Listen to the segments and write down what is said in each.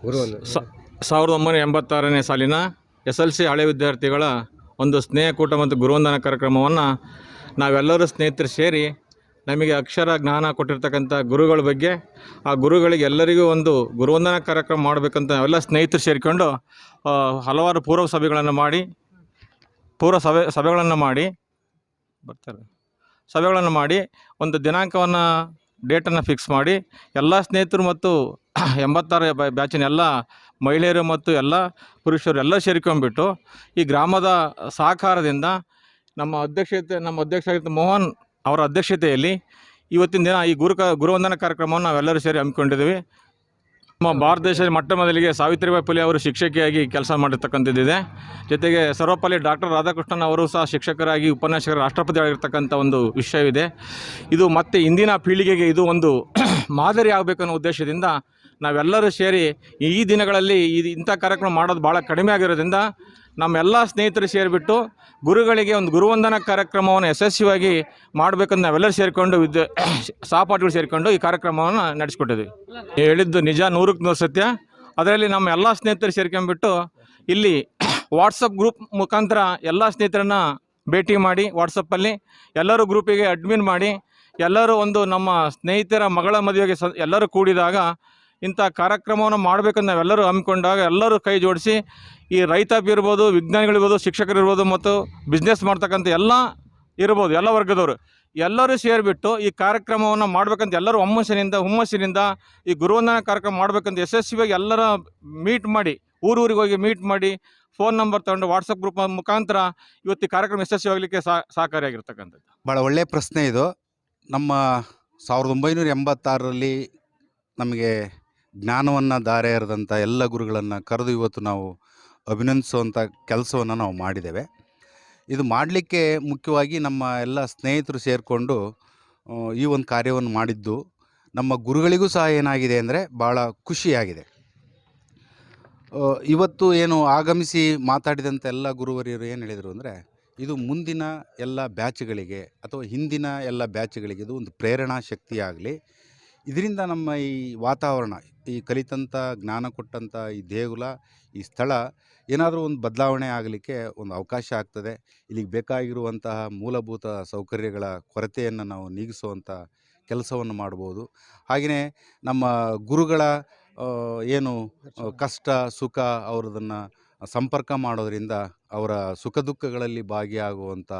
ಗುರುವಂದನೆ ಸ, ಸಾವಿರದ ಒಂಬೈನೂರ ಎಂಬತ್ತಾರನೇ ಸಾಲಿನ ಎಸ್ ಎಲ್ ಸಿ ಹಳೆ ವಿದ್ಯಾರ್ಥಿಗಳ ಒಂದು ಸ್ನೇಹಕೂಟ ಮತ್ತು ಗುರುವಂದನ ಕಾರ್ಯಕ್ರಮವನ್ನು ನಾವೆಲ್ಲರೂ ಸ್ನೇಹಿತರು ಸೇರಿ ನಮಗೆ ಅಕ್ಷರ ಜ್ಞಾನ ಕೊಟ್ಟಿರ್ತಕ್ಕಂಥ ಗುರುಗಳ ಬಗ್ಗೆ ಆ ಗುರುಗಳಿಗೆ ಎಲ್ಲರಿಗೂ ಒಂದು ಗುರುವಂದನ ಕಾರ್ಯಕ್ರಮ ಮಾಡಬೇಕಂತ ನಾವೆಲ್ಲ ಸ್ನೇಹಿತರು ಸೇರಿಕೊಂಡು ಹಲವಾರು ಪೂರ್ವ ಸಭೆಗಳನ್ನು ಮಾಡಿ ಪೂರ್ವ ಸಭೆ ಸಭೆಗಳನ್ನು ಮಾಡಿ, ಬರ್ತಾರೆ. ಸಭೆಗಳನ್ನು ಮಾಡಿ ಒಂದು ದಿನಾಂಕವನ್ನು ಡೇಟನ್ನು ಫಿಕ್ಸ್ ಮಾಡಿ ಎಲ್ಲ ಸ್ನೇಹಿತರು ಮತ್ತು ಎಂಬತ್ತಾರು ಬ್ಯಾ- ಬ್ಯಾಚಿನ ಎಲ್ಲ ಮಹಿಳೆಯರು ಮತ್ತು ಎಲ್ಲ ಪುರುಷರು ಎಲ್ಲ ಸೇರಿಕೊಂಡ್ಬಿಟ್ಟು ಈ ಗ್ರಾಮದ ಸಹಕಾರದಿಂದ ನಮ್ಮ ಅಧ್ಯಕ್ಷತೆ, ನಮ್ಮ ಅಧ್ಯಕ್ಷ ಮೋಹನ್ ಅವರ ಅಧ್ಯಕ್ಷತೆಯಲ್ಲಿ ಇವತ್ತಿನ ದಿನ ಈ ಗುರು ಗುರುವಂದನ ಕಾರ್ಯಕ್ರಮವನ್ನು ನಾವೆಲ್ಲರೂ ಸೇರಿ ಹಮ್ಮಿಕೊಂಡಿದ್ದೀವಿ. ನಮ್ಮ ಭಾರತ ದೇಶದ ಮೊಟ್ಟ ಮೊದಲಿಗೆ ಸಾವಿತ್ರಿಬಾಯಿ ಪುಲೆ ಅವರು ಶಿಕ್ಷಕಿಯಾಗಿ ಕೆಲಸ ಮಾಡಿರ್ತಕ್ಕಂಥದ್ದಿದೆ. ಜೊತೆಗೆ ಸರ್ವಪಲ್ಲಿ ಡಾಕ್ಟರ್ ರಾಧಾಕೃಷ್ಣನ್ ಅವರು ಸಹ ಶಿಕ್ಷಕರಾಗಿ, ಉಪನ್ಯಾಸಕರ ರಾಷ್ಟ್ರಪತಿ ಆಗಿರ್ತಕ್ಕಂಥ ಒಂದು ವಿಷಯವಿದೆ. ಇದು ಮತ್ತೆ ಇಂದಿನ ಪೀಳಿಗೆಗೆ ಇದು ಒಂದು ಮಾದರಿ ಆಗಬೇಕನ್ನೋ ಉದ್ದೇಶದಿಂದ ನಾವೆಲ್ಲರೂ ಸೇರಿ ಈ ದಿನಗಳಲ್ಲಿ ಇದು ಇಂಥ ಕಾರ್ಯಕ್ರಮ ಮಾಡೋದು ಭಾಳ ಕಡಿಮೆ ಆಗಿರೋದ್ರಿಂದ ನಮ್ಮೆಲ್ಲ ಸ್ನೇಹಿತರು ಸೇರಿಬಿಟ್ಟು ಗುರುಗಳಿಗೆ ಒಂದು ಗುರುವಂದನ ಕಾರ್ಯಕ್ರಮವನ್ನು ಯಶಸ್ವಿಯಾಗಿ ಮಾಡಬೇಕಂತ ನಾವೆಲ್ಲರೂ ಸೇರಿಕೊಂಡು ವಿದ್ಯ ಸಹಪಾಠಿಗಳು ಸೇರಿಕೊಂಡು ಈ ಕಾರ್ಯಕ್ರಮವನ್ನು ನಡೆಸ್ಕೊಟ್ಟಿದ್ವಿ. ಹೇಳಿದ್ದು ನಿಜ, ನೂರಕ್ಕೆ ನೂರು ಸತ್ಯ. ಅದರಲ್ಲಿ ನಮ್ಮ ಎಲ್ಲ ಸ್ನೇಹಿತರು ಸೇರ್ಕೊಂಡ್ಬಿಟ್ಟು ಇಲ್ಲಿ ವಾಟ್ಸಪ್ ಗ್ರೂಪ್ ಮುಖಾಂತರ ಎಲ್ಲ ಸ್ನೇಹಿತರನ್ನ ಭೇಟಿ ಮಾಡಿ ವಾಟ್ಸಪ್ಪಲ್ಲಿ ಎಲ್ಲರೂ ಗ್ರೂಪಿಗೆ ಅಡ್ಮಿನ್ ಮಾಡಿ, ಎಲ್ಲರೂ ಒಂದು ನಮ್ಮ ಸ್ನೇಹಿತರ ಮಗಳ ಮದುವೆಗೆ ಎಲ್ಲರೂ ಕೂಡಿದಾಗ ಇಂಥ ಕಾರ್ಯಕ್ರಮವನ್ನು ಮಾಡಬೇಕಂತ ನಾವೆಲ್ಲರೂ ಹಮ್ಮಿಕೊಂಡಾಗ ಎಲ್ಲರೂ ಕೈ ಜೋಡಿಸಿ ಈ ರೈತಾಪಿ ಇರ್ಬೋದು ವಿಜ್ಞಾನಿಗಳಿರ್ಬೋದು ಶಿಕ್ಷಕರು ಇರ್ಬೋದು ಮತ್ತು ಬಿಸ್ನೆಸ್ ಮಾಡ್ತಕ್ಕಂಥ ಎಲ್ಲ ಇರ್ಬೋದು, ಎಲ್ಲ ವರ್ಗದವರು ಎಲ್ಲರೂ ಸೇರಿಬಿಟ್ಟು ಈ ಕಾರ್ಯಕ್ರಮವನ್ನು ಮಾಡಬೇಕಂತ ಎಲ್ಲರೂ ಹುಮ್ಮಸ್ಸಿನಿಂದ ಹುಮ್ಮಸ್ಸಿನಿಂದ ಈ ಗುರುವಂದನ ಕಾರ್ಯಕ್ರಮ ಮಾಡಬೇಕಂತ ಯಶಸ್ವಿಯಾಗಿ ಎಲ್ಲರ ಮೀಟ್ ಮಾಡಿ, ಊರೂರಿಗೆ ಹೋಗಿ ಮೀಟ್ ಮಾಡಿ ಫೋನ್ ನಂಬರ್ ತಗೊಂಡು ವಾಟ್ಸಪ್ ಗ್ರೂಪ್ ಮುಖಾಂತರ ಇವತ್ತು ಈ ಕಾರ್ಯಕ್ರಮ ಯಶಸ್ವಿಯಾಗಲಿಕ್ಕೆ ಸಹ ಸಹಕಾರಿಯಾಗಿರ್ತಕ್ಕಂಥದ್ದು. ಭಾಳ ಒಳ್ಳೆಯ ಪ್ರಶ್ನೆ ಇದು. ನಮ್ಮ ಸಾವಿರದ ಒಂಬೈನೂರ ಎಂಬತ್ತಾರರಲ್ಲಿ ನಮಗೆ ಜ್ಞಾನವನ್ನು ದಾರೆ ಎರೆದಂಥ ಎಲ್ಲ ಗುರುಗಳನ್ನು ಕರೆದು ಇವತ್ತು ನಾವು ಅಭಿನಂದಿಸುವಂಥ ಕೆಲಸವನ್ನು ನಾವು ಮಾಡಿದ್ದೇವೆ. ಇದು ಮಾಡಲಿಕ್ಕೆ ಮುಖ್ಯವಾಗಿ ನಮ್ಮ ಎಲ್ಲ ಸ್ನೇಹಿತರು ಸೇರಿಕೊಂಡು ಈ ಒಂದು ಕಾರ್ಯವನ್ನು ಮಾಡಿದ್ದು ನಮ್ಮ ಗುರುಗಳಿಗೂ ಸಹ ಏನಾಗಿದೆ ಅಂದರೆ ಭಾಳ ಖುಷಿಯಾಗಿದೆ. ಇವತ್ತು ಏನು ಆಗಮಿಸಿ ಮಾತಾಡಿದಂಥ ಎಲ್ಲ ಗುರುವರಿಯರು ಏನು ಹೇಳಿದರು ಅಂದರೆ, ಇದು ಮುಂದಿನ ಎಲ್ಲ ಬ್ಯಾಚ್ಗಳಿಗೆ ಅಥವಾ ಹಿಂದಿನ ಎಲ್ಲ ಬ್ಯಾಚ್ಗಳಿಗೆ ಇದು ಒಂದು ಪ್ರೇರಣಾ ಶಕ್ತಿಯಾಗಲಿ ಇದರಿಂದ ನಮ್ಮ ಈ ವಾತಾವರಣ ಈ ಕಲಿತಂಥ ಜ್ಞಾನ ಕೊಟ್ಟಂಥ ಈ ದೇಗುಲ ಈ ಸ್ಥಳ ಏನಾದರೂ ಒಂದು ಬದಲಾವಣೆ ಆಗಲಿಕ್ಕೆ ಒಂದು ಅವಕಾಶ ಆಗ್ತದೆ. ಇಲ್ಲಿಗೆ ಬೇಕಾಗಿರುವಂತಹ ಮೂಲಭೂತ ಸೌಕರ್ಯಗಳ ಕೊರತೆಯನ್ನು ನಾವು ನೀಗಿಸುವಂಥ ಕೆಲಸವನ್ನು ಮಾಡ್ಬೋದು. ಹಾಗೆಯೇ ನಮ್ಮ ಗುರುಗಳ ಏನು ಕಷ್ಟ ಸುಖ ಅವ್ರದನ್ನು ಸಂಪರ್ಕ ಮಾಡೋದರಿಂದ ಅವರ ಸುಖ ದುಃಖಗಳಲ್ಲಿ ಭಾಗಿಯಾಗುವಂಥ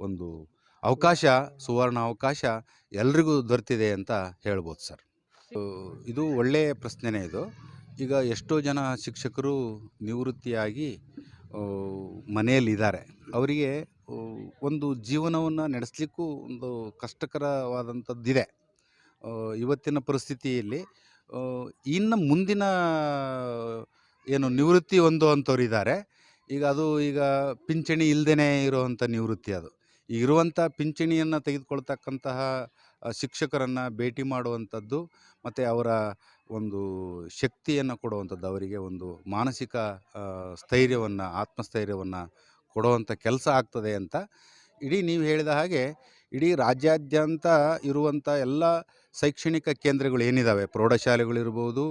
ಒಂದು ಅವಕಾಶ ಸುವರ್ಣ ಅವಕಾಶ ಎಲ್ರಿಗೂ ದೊರೆತಿದೆ ಅಂತ ಹೇಳ್ಬೋದು ಸರ್. ಇದು ಒಳ್ಳೆಯ ಪ್ರಶ್ನೆನೇ ಇದು. ಈಗ ಎಷ್ಟೋ ಜನ ಶಿಕ್ಷಕರು ನಿವೃತ್ತಿಯಾಗಿ ಮನೆಯಲ್ಲಿದ್ದಾರೆ. ಅವರಿಗೆ ಒಂದು ಜೀವನವನ್ನು ನಡೆಸಲಿಕ್ಕೂ ಒಂದು ಕಷ್ಟಕರವಾದಂಥದ್ದಿದೆ. ಇವತ್ತಿನ ಪರಿಸ್ಥಿತಿಯಲ್ಲಿ ಇನ್ನು ಮುಂದಿನ ಏನು ನಿವೃತ್ತಿ ಹೊಂದುವಂಥವ್ರು ಇದ್ದಾರೆ ಈಗ ಅದು ಈಗ ಪಿಂಚಣಿ ಇಲ್ಲದೇ ಇರುವಂಥ ನಿವೃತ್ತಿ ಅದು. ಇರುವಂಥ ಪಿಂಚಣಿಯನ್ನು ತೆಗೆದುಕೊಳ್ತಕ್ಕಂತಹ ಶಿಕ್ಷಕರನ್ನು ಭೇಟಿ ಮಾಡುವಂಥದ್ದು ಮತ್ತು ಅವರ ಒಂದು ಶಕ್ತಿಯನ್ನು ಕೊಡುವಂಥದ್ದು, ಅವರಿಗೆ ಒಂದು ಮಾನಸಿಕ ಸ್ಥೈರ್ಯವನ್ನು, ಆತ್ಮಸ್ಥೈರ್ಯವನ್ನು ಕೊಡುವಂಥ ಕೆಲಸ ಆಗ್ತದೆ ಅಂತ ಇಡೀ ನೀವು ಹೇಳಿದ ಹಾಗೆ ಇಡೀ ರಾಜ್ಯಾದ್ಯಂತ ಇರುವಂಥ ಎಲ್ಲ ಶೈಕ್ಷಣಿಕ ಕೇಂದ್ರಗಳು ಏನಿದ್ದಾವೆ ಪ್ರೌಢಶಾಲೆಗಳಿರ್ಬೋದು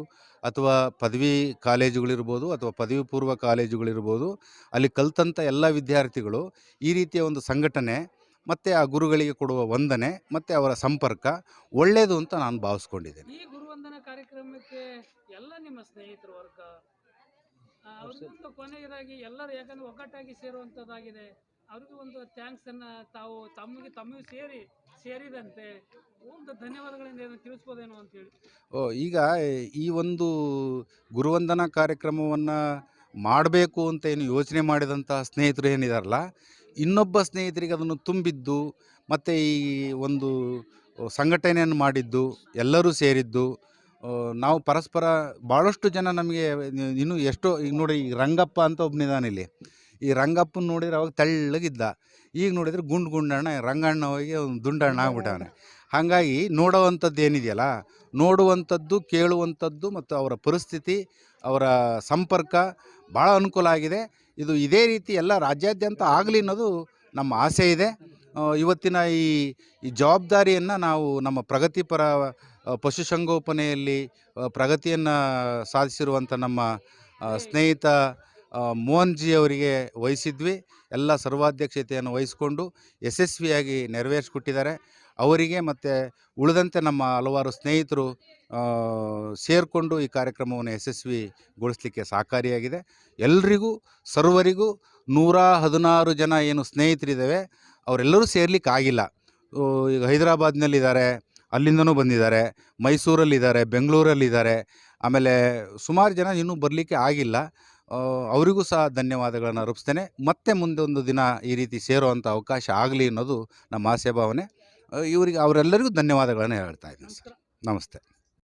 ಅಥವಾ ಪದವಿ ಕಾಲೇಜುಗಳಿರ್ಬೋದು ಅಥವಾ ಪದವಿ ಪೂರ್ವ ಕಾಲೇಜುಗಳಿರ್ಬೋದು, ಅಲ್ಲಿ ಕಲ್ತಂಥ ಎಲ್ಲ ವಿದ್ಯಾರ್ಥಿಗಳು ಈ ರೀತಿಯ ಒಂದು ಸಂಘಟನೆ ಮತ್ತು ಆ ಗುರುಗಳಿಗೆ ಕೊಡುವ ವಂದನೆ ಮತ್ತು ಅವರ ಸಂಪರ್ಕ ಒಳ್ಳೆಯದು ಅಂತ ನಾನು ಭಾವಿಸ್ಕೊಂಡಿದ್ದೇನೆ. ಈ ಗುರುವಂದನ ಕಾರ್ಯಕ್ರಮಕ್ಕೆ ಎಲ್ಲ ನಿಮ್ಮ ಸ್ನೇಹಿತರ ವರ್ಗ ಅವ್ರಿಗೊಂದು ಕೊನೆಯದಾಗಿ ಎಲ್ಲರೂ ಯಾಕಂದ್ರೆ ಒಗ್ಗಟ್ಟಾಗಿ ಸೇರುವಂಥದ್ದಾಗಿದೆ. ಅವ್ರಿಗೂ ಒಂದು ಥ್ಯಾಂಕ್ಸ್ ಅನ್ನ ತಾವು ತಮಗೆ ತಮಗೆ ಸೇರಿ ಸೇರಿದಂತೆ ಧನ್ಯವಾದಗಳಿಂದ ತಿಳಿಸ್ಬೋದೇನೋ ಅಂತೇಳಿ ಓ, ಈಗ ಈ ಒಂದು ಗುರುವಂದನಾ ಕಾರ್ಯಕ್ರಮವನ್ನು ಮಾಡಬೇಕು ಅಂತ ಏನು ಯೋಚನೆ ಮಾಡಿದಂಥ ಸ್ನೇಹಿತರು ಏನಿದಾರಲ್ಲ, ಇನ್ನೊಬ್ಬ ಸ್ನೇಹಿತರಿಗೆ ಅದನ್ನು ತುಂಬಿದ್ದು, ಮತ್ತು ಈ ಒಂದು ಸಂಘಟನೆಯನ್ನು ಮಾಡಿದ್ದು, ಎಲ್ಲರೂ ಸೇರಿದ್ದು ನಾವು ಪರಸ್ಪರ ಭಾಳಷ್ಟು ಜನ ನಮಗೆ ಇನ್ನೂ ಎಷ್ಟೋ, ಈಗ ನೋಡಿ, ಈ ರಂಗಪ್ಪ ಅಂತ ಒಬ್ಬನಿದ್ದಾನೆ ಇಲ್ಲಿ ಈ ರಂಗಪ್ಪನ ನೋಡಿದ್ರೆ ಅವಾಗ ತೆಳ್ಳಗಿದ್ದ. ಈಗ ನೋಡಿದ್ರೆ ಗುಂಡು ಗುಂಡಣ್ಣ ರಂಗಣ್ಣ ಹೋಗಿ ಅವ್ನು ದುಂಡಣ್ಣ ಆಗ್ಬಿಟ್ಟವನೆ ಹಾಗಾಗಿ ನೋಡೋವಂಥದ್ದು ಏನಿದೆಯಲ್ಲ ನೋಡುವಂಥದ್ದು ಕೇಳುವಂಥದ್ದು ಮತ್ತು ಅವರ ಪರಿಸ್ಥಿತಿ ಅವರ ಸಂಪರ್ಕ ಭಾಳ ಅನುಕೂಲ ಆಗಿದೆ. ಇದು ಇದೇ ರೀತಿ ಎಲ್ಲ ರಾಜ್ಯಾದ್ಯಂತ ಆಗಲಿ ಅನ್ನೋದು ನಮ್ಮ ಆಸೆ ಇದೆ. ಇವತ್ತಿನ ಈ ಈ ಜವಾಬ್ದಾರಿಯನ್ನು ನಾವು ನಮ್ಮ ಪ್ರಗತಿಪರ ಪಶುಸಂಗೋಪನೆಯಲ್ಲಿ ಪ್ರಗತಿಯನ್ನು ಸಾಧಿಸಿರುವಂಥ ನಮ್ಮ ಸ್ನೇಹಿತ ಆ, ಮೋಹನ್ ಜಿ ಅವರಿಗೆ ವಹಿಸಿದ್ವಿ. ಎಲ್ಲ ಸರ್ವಾಧ್ಯಕ್ಷತೆಯನ್ನು ವಹಿಸಿಕೊಂಡು ಯಶಸ್ವಿಯಾಗಿ ನೆರವೇರಿಸ್ಕೊಟ್ಟಿದ್ದಾರೆ. ಅವರಿಗೆ ಮತ್ತು ಉಳಿದಂತೆ ನಮ್ಮ ಹಲವಾರು ಸ್ನೇಹಿತರು ಸೇರಿಕೊಂಡು ಈ ಕಾರ್ಯಕ್ರಮವನ್ನು ಯಶಸ್ವಿಗೊಳಿಸಲಿಕ್ಕೆ ಸಹಕಾರಿಯಾಗಿದೆ. ಎಲ್ರಿಗೂ ಸರ್ವರಿಗೂ ನೂರ ಹದಿನಾರು ಜನ ಏನು ಸ್ನೇಹಿತರಿದ್ದಾವೆ ಅವರೆಲ್ಲರೂ ಸೇರ್ಲಿಕ್ಕೆ ಆಗಿಲ್ಲ ಈಗ ಹೈದರಾಬಾದ್ನಲ್ಲಿದ್ದಾರೆ ಅಲ್ಲಿಂದನೂ ಬಂದಿದ್ದಾರೆ ಮೈಸೂರಲ್ಲಿದ್ದಾರೆ ಬೆಂಗಳೂರಲ್ಲಿದ್ದಾರೆ. ಆಮೇಲೆ ಸುಮಾರು ಜನ ಇನ್ನೂ ಬರಲಿಕ್ಕೆ ಆಗಿಲ್ಲ. ಅವರಿಗೂ ಸಹ ಧನ್ಯವಾದಗಳನ್ನು ಅರ್ಪಿಸ್ತೇನೆ. ಮತ್ತೆ ಮುಂದೆ ಒಂದು ದಿನ ಈ ರೀತಿ ಸೇರುವಂಥ ಅವಕಾಶ ಆಗಲಿ ಅನ್ನೋದು ನಮ್ಮ ಆಸೆ ಭಾವನೆ. ಇವರಿಗೆ ಅವರೆಲ್ಲರಿಗೂ ಧನ್ಯವಾದಗಳನ್ನು ಹೇಳ್ತಾ ಇದ್ದೀನಿ ಸರ್. ನಮಸ್ತೆ.